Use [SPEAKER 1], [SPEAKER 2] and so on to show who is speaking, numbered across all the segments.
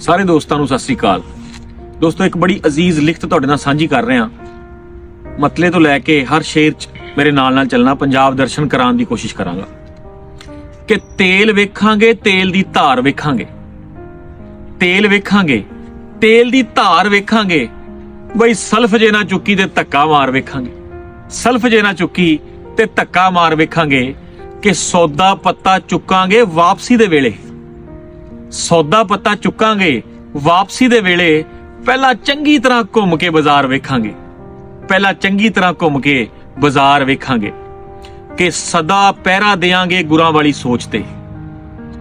[SPEAKER 1] ਸਾਰੇ ਦੋਸਤਾਂ ਨੂੰ ਸਤਿ ਸ੍ਰੀ ਅਕਾਲ। ਦੋਸਤੋ, ਇੱਕ ਬੜੀ ਅਜ਼ੀਜ਼ ਲਿਖਤ ਤੁਹਾਡੇ ਨਾਲ ਸਾਂਝੀ ਕਰ ਰਹੇ। ਹਾਂ ਮਤਲੇ ਤੋਂ ਲੈ ਕੇ ਹਰ ਸ਼ੇਰ 'ਚ ਮੇਰੇ ਨਾਲ ਨਾਲ ਚੱਲਣਾ, ਪੰਜਾਬ ਦਰਸ਼ਨ ਕਰਾਉਣ ਦੀ ਕੋਸ਼ਿਸ਼ ਕਰਾਂਗਾ। ਕਿ ਤੇਲ ਵੇਖਾਂਗੇ, ਤੇਲ ਦੀ ਧਾਰ ਵੇਖਾਂਗੇ। ਤੇਲ ਵੇਖਾਂਗੇ, ਤੇਲ ਦੀ ਧਾਰ ਵੇਖਾਂਗੇ। ਬਈ ਸਲਫ ਜੇ ਨਾ ਚੁੱਕੀ ਤੇ ਧੱਕਾ ਮਾਰ ਵੇਖਾਂਗੇ। ਸਲਫ ਜੇ ਨਾ ਚੁੱਕੀ ਤੇ ਧੱਕਾ ਮਾਰ ਵੇਖਾਂਗੇ ਕਿ ਸੌਦਾ ਪੱਤਾ ਚੁੱਕਾਂਗੇ ਵਾਪਸੀ ਦੇ ਵੇਲੇ। ਸੌਦਾ ਪੱਤਾ ਚੁੱਕਾਂਗੇ, ਵਾਪਸੀ ਦੇ ਵੇਲੇ ਪਹਿਲਾਂ ਚੰਗੀ ਤਰ੍ਹਾਂ ਘੁੰਮ ਕੇ ਬਾਜ਼ਾਰ ਵੇਖਾਂਗੇ। ਪਹਿਲਾਂ ਚੰਗੀ ਤਰ੍ਹਾਂ ਘੁੰਮ ਕੇ ਬਾਜ਼ਾਰ ਵੇਖਾਂਗੇ ਕਿ ਸਦਾ ਪਹਿਰਾ ਦੇਾਂਗੇ ਗੁਰਾਂ ਵਾਲੀ ਸੋਚ ਤੇ।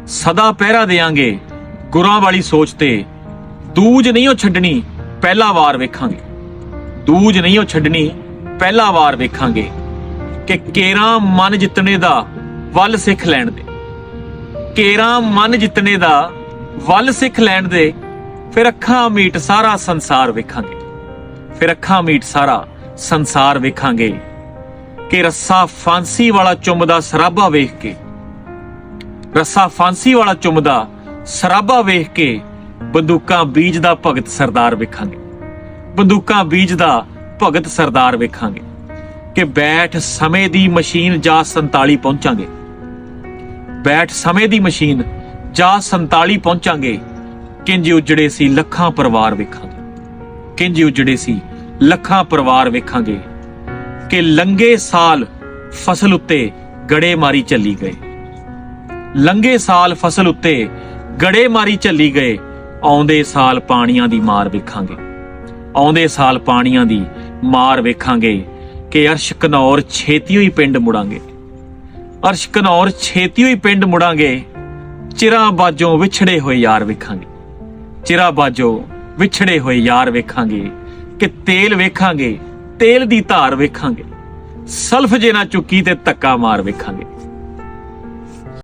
[SPEAKER 1] ਸਦਾ ਪਹਿਰਾ ਦੇਾਂਗੇ ਗੁਰਾਂ ਵਾਲੀ ਸੋਚ ਤੇ। ਦੂਜ ਨਹੀਂ ਉਹ ਛੱਡਣੀ, ਪਹਿਲਾ ਵਾਰ ਵੇਖਾਂਗੇ। ਦੂਜ ਨਹੀਂ ਉਹ ਛੱਡਣੀ, ਪਹਿਲਾ ਵਾਰ ਵੇਖਾਂਗੇ ਕਿ ਕੇਰਾ ਮਨ ਜਿੱਤਣੇ ਦਾ ਵੱਲ ਸਿੱਖ ਲੈਣ ਦੇ। ਕੇਰਾ ਮਨ ਜਿੱਤਣੇ ਦਾ ਵੱਲ ਸਿੱਖ ਲੈਣ ਦੇ, ਫਿਰ ਅੱਖਾਂ ਮੀਟ ਸਾਰਾ ਸੰਸਾਰ ਵੇਖਾਂਗੇ। ਫਿਰ ਅੱਖਾਂ ਮੀਟ ਸਾਰਾ ਸੰਸਾਰ ਵੇਖਾਂਗੇ ਕਿ ਰੱਸਾ ਫਾਂਸੀ ਵਾਲਾ ਚੁੰਮਦਾ ਸਰਾਬਾ ਵੇਖ ਕੇ। ਰੱਸਾ ਫਾਂਸੀ ਵਾਲਾ ਚੁੰਮਦਾ ਸਰਾਬਾ ਵੇਖ ਕੇ ਬੰਦੂਕਾਂ ਬੀਜ ਦਾ ਭਗਤ ਸਰਦਾਰ ਵੇਖਾਂਗੇ। ਬੰਦੂਕਾਂ ਬੀਜ ਦਾ ਭਗਤ ਸਰਦਾਰ ਵੇਖਾਂਗੇ ਕਿ ਬੈਠ ਸਮੇਂ ਦੀ ਮਸ਼ੀਨ ਜਾ 47 ਪਹੁੰਚਾਂਗੇ। ਬੈਠ ਸਮੇਂ ਦੀ ਮਸ਼ੀਨ ਜਾਂ 47 ਪਹੁੰਚਾਂਗੇ, ਕਿੰਜ ਉਜੜੇ ਸੀ ਲੱਖਾਂ ਪਰਿਵਾਰ ਵੇਖਾਂਗੇ। ਕਿੰਜ ਉਜੜੇ ਸੀ ਲੱਖਾਂ ਪਰਿਵਾਰ ਵੇਖਾਂਗੇ ਕਿ ਲੰਗੇ ਸਾਲ ਫਸਲ ਉੱਤੇ ਗੜੇ ਮਾਰੀ ਚੱਲੀ ਗਏ। ਲੰਗੇ ਸਾਲ ਫਸਲ ਉੱਤੇ ਗੜੇ ਮਾਰੀ ਚੱਲੀ ਗਏ, ਆਉਂਦੇ ਸਾਲ ਪਾਣੀਆਂ ਦੀ ਮਾਰ ਵੇਖਾਂਗੇ। ਆਉਂਦੇ ਸਾਲ ਪਾਣੀਆਂ ਦੀ ਮਾਰ ਵੇਖਾਂਗੇ ਕਿ ਅਰਸ਼ ਕਨੌਰ ਛੇਤੀ ਹੋਈ ਪਿੰਡ ਮੁੜਾਂਗੇ। ਅਰਸ਼ ਕਨੌਰ ਛੇਤੀ ਹੋਈ ਪਿੰਡ ਮੁੜਾਂਗੇ ਚਿਰਾਂ ਬਾਜੋਂ ਵਿਛੜੇ ਹੋਏ ਯਾਰ ਵੇਖਾਂਗੇ। ਚਿਰਾਂ ਬਾਜੋਂ ਵਿਛੜੇ ਹੋਏ ਯਾਰ ਵੇਖਾਂਗੇ ਕਿ ਤੇਲ ਵੇਖਾਂਗੇ, ਤੇਲ ਦੀ ਧਾਰ ਵੇਖਾਂਗੇ। ਸਲਫ ਜੇ ਨਾ ਚੁੱਕੀ ਤੇ ਧੱਕਾ ਮਾਰ ਵੇਖਾਂਗੇ।